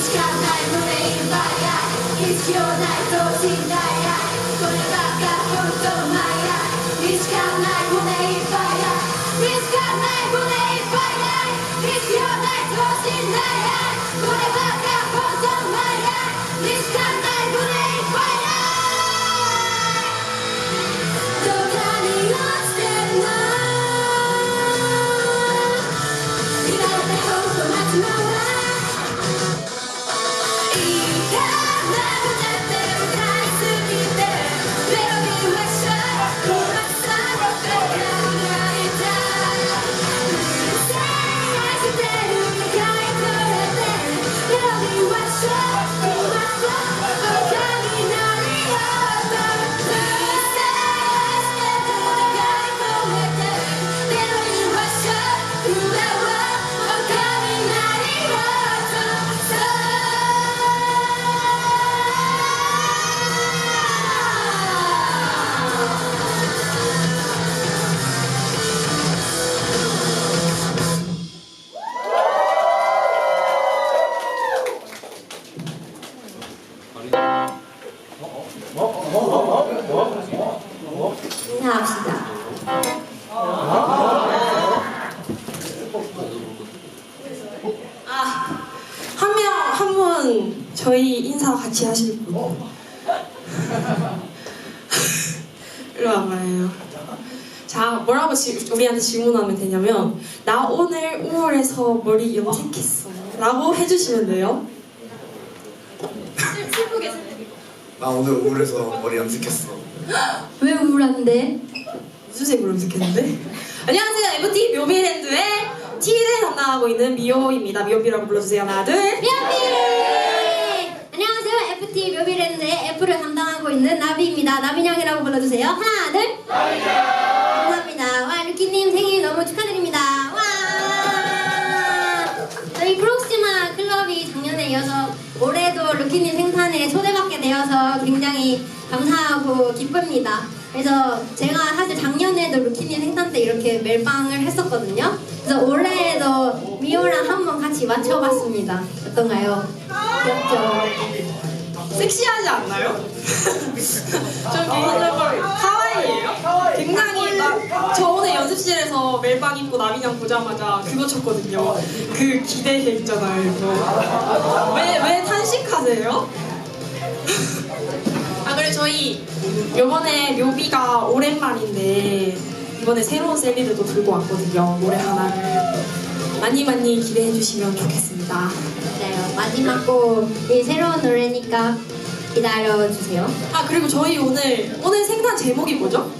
しかない必要ないこればっか本当マイアイにしんない無名バイア 분 저희 인사 같이 하실 분. 이리 와봐요. 자, 뭐라고 지, 우리한테 질문하면 되냐면, 나 오늘 우울해서 머리 염색했어. 라고 해주시면 돼요. 슬프게, 슬프게. 나 오늘 우울해서 머리 염색했어. 왜 우울한데? 무슨 색으로 염색했는데? 안녕하세요, FT 묘비랜드의 T를 담당하고 있는 미호입니다. 미호비라고 불러주세요. 하나, 둘. 묘비! FT 묘비랜드의 F를 담당하고 있는 나비입니다. 나비냥이라고 불러주세요. 하나, 둘. 감사합니다. 와, 루키님 생일 너무 축하드립니다. 와! 저희 프록시마 클럽이 작년에 이어서 올해도 루키님 생산에 초대받게 되어 되어서 굉장히 감사하고 기쁩니다. 그래서 제가 사실 작년에도 루키님 생誕 때 이렇게 멜빵을 했었거든요. 그래서 올해에도 미호랑 한번 같이 맞춰봤습니다. 어떤가요? 귀엽죠? 섹시하지 않나요? 저 개인적으로 하와이예요? 굉장히 나, 저 오늘 연습실에서 멜빵 입고 나민양 보자마자 그거 쳤거든요. 그 기대해 있잖아요. 왜, 왜 탄식하세요? 아 그래 저희 이번에 묘비가 오랜만인데 이번에 새로운 셀리들도 들고 왔거든요. 노래 하나를 많이 많이 기대해 주시면 좋겠습니다. 맞아요. 마지막 곡이 새로운 노래니까 기다려주세요. 아 그리고 저희 오늘 오늘 생산 제목이 뭐죠?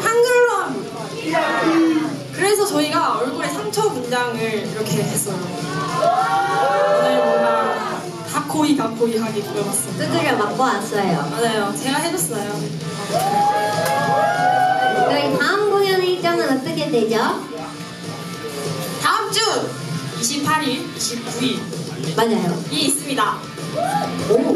한글로 합니다. 그래서 저희가 얼굴에 상처 문장을 이렇게 했어요. 오늘 뭔가 다코이 다코이하게 그려봤습니다. 두드려 맞고 왔어요. 맞아요. 제가 해줬어요. 저희 다음 공연 일정은 어떻게 되죠? 다음 주 28일, 29일 맞아요. 이 있습니다. 오.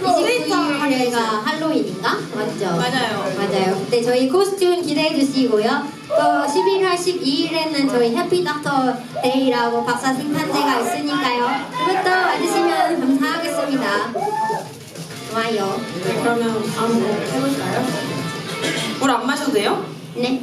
트위터를 29일에가 할로윈인가? 맞죠? 맞아요. 맞아요. 네, 저희 코스튬 기대해 주시고요. 또 11월 12일에는 저희 해피 닥터 데이라고 박사 생탄제가 있으니까요. 그것도 와주시면 감사하겠습니다. 좋아요. 네, 그러면 다음 곡 해볼까요? 물 안 마셔도 돼요? 네.